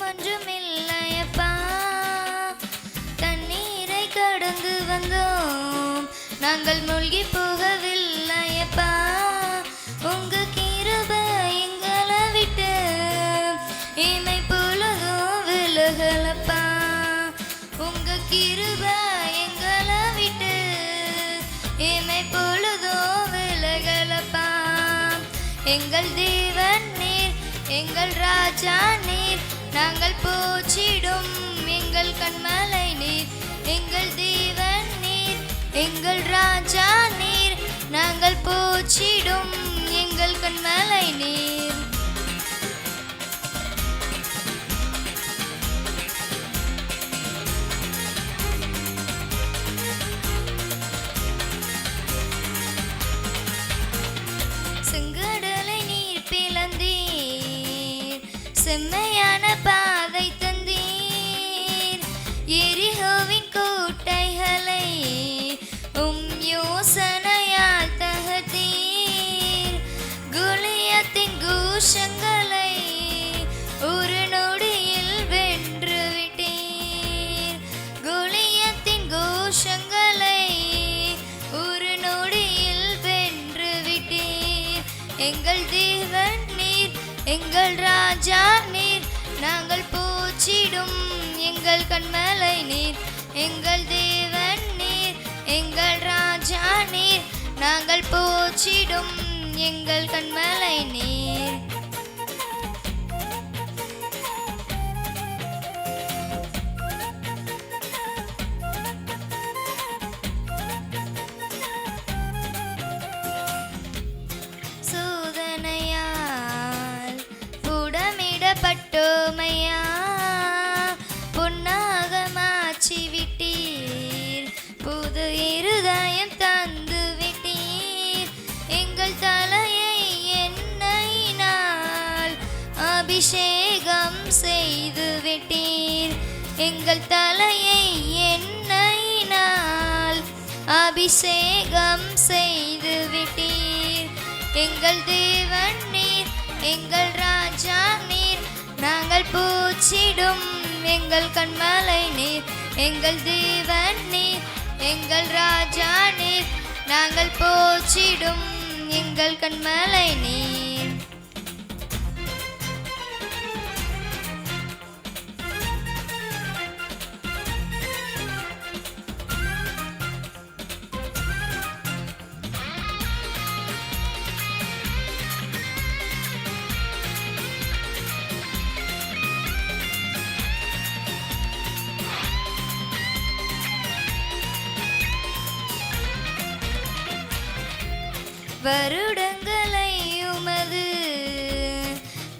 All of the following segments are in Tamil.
பயம் ஒன்றும் இல்லையப்பா தண்ணீரை கடந்து வந்தோம். நாங்கள் மூழ்கி போகவில்லையப்பா. உங்க கிருப எங்களை விட்டு இமை பொழுதும் விலகலப்பா. உங்க கிருப எங்களை விட்டு இமை பொழுதும் விலகலப்பா. எங்கள் தேவன் நீர் எங்கள் ராஜா நீர் நாங்கள் போச்சிடும் எங்கள் கண்மலை நீர் எங்கள் தேவன் நீர் எங்கள் ராஜா நீர். நாங்கள் போச்சிடும் எங்கள் கண்மலை நீர். செம்மையான பாதை தந்தீர். எரிஹோவின் கோட்டைகளை உம் யோசனையால் தகத்தீர் குலியத்தின் கூஷங்களை ஒரு நொடியில் வென்றுவிட்டீர் குலியத்தின் கோஷங்களை ஒரு நொடியில் வென்றுவிட்டீர் எங்கள் தேவன் நீர் எங்கள் எங்கள் கண்மலை நீர் எங்கள் தேவன் நீர் எங்கள் ராஜா நீர் நாங்கள் போச்சிடும் எங்கள் கண்மலை நீர். சோதனையால் புடமிடப்பட்டோமையா அபிஷேகம் செய்து விட்டீர். எங்கள் தலையை எண்ணெயினால் அபிஷேகம் செய்து விட்டீர். எங்கள் தேவன் நீர் எங்கள் ராஜா நீர் நாங்கள் பூச்சிடும் எங்கள் கண்மலை நீர். எங்கள் தேவன் நீர் எங்கள் ராஜா நீர் நாங்கள் போச்சிடும் எங்கள் கண்மலை நீர். வருடங்களை உமது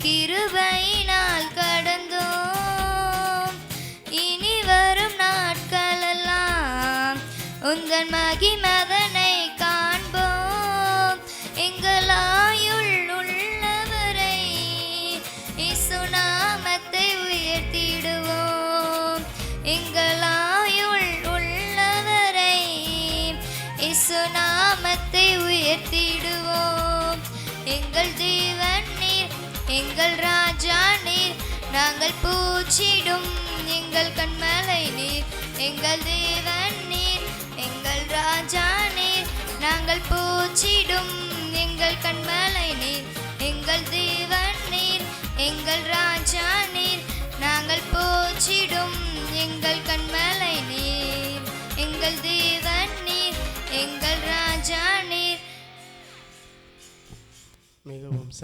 கிருபையினால் கடந்தோம். இனி வரும் நாட்களெல்லாம் உங்கள் மகிமதனை காண்போம். எங்களாயுள் உள்ளவரை இசுநாமத்தை உயர்த்திடுவோம். எங்கள் உயர்த்திடுவோம் எங்கள் தேவன் நீர் எங்கள் ராஜா நீர் நாங்கள் பூச்சிடும் எங்கள் கண்மலை நீர். எங்கள் தேவன் நீர் எங்கள் ராஜா நீர் நாங்கள் பூச்சிடும் எங்கள் கண்மலை நீர். எங்கள் தேவன் நீர் எங்கள் ராஜா நீர் நாங்கள் போச்சிடும் எங்கள் கண்மலை எங்கள் ராஜா நீர் மிகவும்